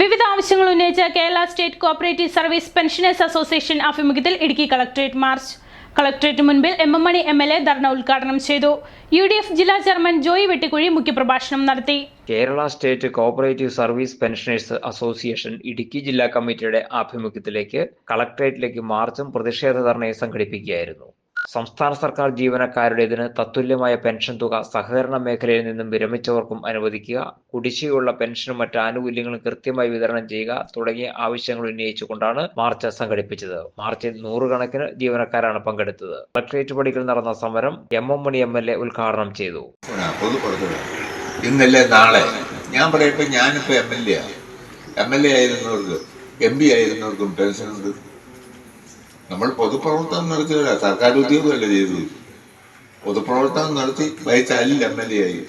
വിവിധ ആവശ്യങ്ങൾ ഉന്നയിച്ച Kerala state cooperative service pensioners association ആഭിമുഖ്യത്തിൽ ഇടുക്കി കളക്ടറേറ്റ് മാർച്ച്. കളക്ടറേറ്റ് മുൻപിൽ M M Mani M L A dharna ഉദ്ഘാടനം ചെയ്തു. യു ഡി എഫ് ജില്ലാ ചെയർമാൻ ജോയി വെട്ടിക്കുഴി മുഖ്യപ്രഭാഷണം നടത്തി. Kerala state cooperative service pensioners association Idukki ജില്ലാ കമ്മിറ്റിയുടെ ആഭിമുഖ്യത്തിലേക്ക് കളക്ടറേറ്റിലേക്ക് മാർച്ചും പ്രതിഷേധ ധർണയും സംഘടിപ്പിക്കുകയായിരുന്നു. സംസ്ഥാന സർക്കാർ ജീവനക്കാരുടേതിന് തത്തുല്യമായ പെൻഷൻ തുക സഹകരണ മേഖലയിൽ നിന്നും വിരമിച്ചവർക്കും അനുവദിക്കുക. കുടിശ്ശികയുള്ള പെൻഷനും മറ്റ് ആനുകൂല്യങ്ങളും കൃത്യമായി വിതരണം ചെയ്യുക തുടങ്ങിയ ആവശ്യങ്ങൾ ഉന്നയിച്ചുകൊണ്ടാണ് മാർച്ച് സംഘടിപ്പിച്ചത്. മാർച്ചിൽ നൂറുകണക്കിന് ജീവനക്കാരാണ് പങ്കെടുത്തത്. കളക്ടറേറ്റ് പടിക്കൽ നടന്ന സമരം M M Mani M L A ഉദ്ഘാടനം ചെയ്തു. ഇന്നല്ലേ നാളെ? ഞാൻ പറയട്ടെ ഞാനിപ്പോ M L A M L A ആയിരുന്നവർക്ക് M P ആയിരുന്നവർക്കും പെൻഷൻ നമ്മൾ പൊതുപ്രവർത്തനം നടത്തിയല്ല സർക്കാർ ഉദ്യോഗമല്ല ചെയ്തത്? പൊതുപ്രവർത്തനം നടത്തി വഹിച്ചാലിൽ എം എൽ എ ആയി.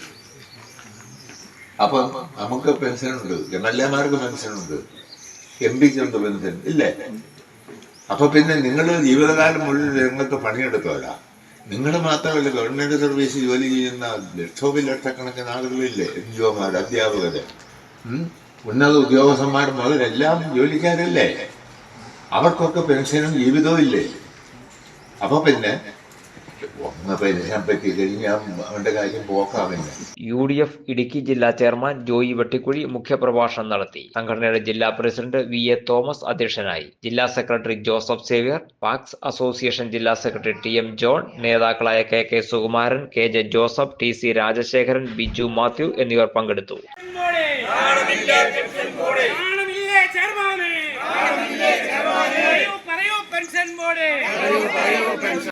അപ്പൊ നമുക്ക് പെൻഷൻ ഉണ്ട് എം എൽ എമാർക്ക് പെൻഷൻ ഉണ്ട് എം പിക്ക് ഉണ്ട് പെൻഷൻ. ഇല്ലേ? അപ്പൊ പിന്നെ നിങ്ങൾ ജീവിതകാലം മുഴുവൻ രംഗത്ത് പണിയെടുത്തവരാ. നിങ്ങൾ മാത്രമല്ല ഗവൺമെന്റ് സർവീസ് ജോലി ചെയ്യുന്ന ലക്ഷോപി ലക്ഷക്കണക്കിന് ആളുകളില്ലേ? എൻ ജി ഒമാർ അധ്യാപകര്. ഉന്നത ഉദ്യോഗസ്ഥന്മാർ മുതൽ എല്ലാം ജോലിക്കാരല്ലേ? അവർക്കൊക്കെ പെൻഷനും ജീവിതവും ഇല്ലേ? അപ്പൊ പിന്നെ ഒന്ന് പെൻഷൻ പറ്റി കഴിഞ്ഞാൽ അവന്റെ കാര്യം പോക്കാമില്ല യു ഡി എഫ് ഇടുക്കി ജില്ലാ ചെയർമാൻ ജോയി വെട്ടിക്കുഴി മുഖ്യപ്രഭാഷണം നടത്തി. സംഘടനയുടെ ജില്ലാ പ്രസിഡന്റ് വി എ തോമസ് അധ്യക്ഷനായി. ജില്ലാ secretary Joseph Xavier PACS association ജില്ലാ സെക്രട്ടറി ടി എം ജോൺ നേതാക്കളായ K K Sukumaran K J Joseph T C Rajasekharan Biju Mathew എന്നിവർ പങ്കെടുത്തു. ചെയർമാനെ? ¡Paraí, paraí, pensé en morir!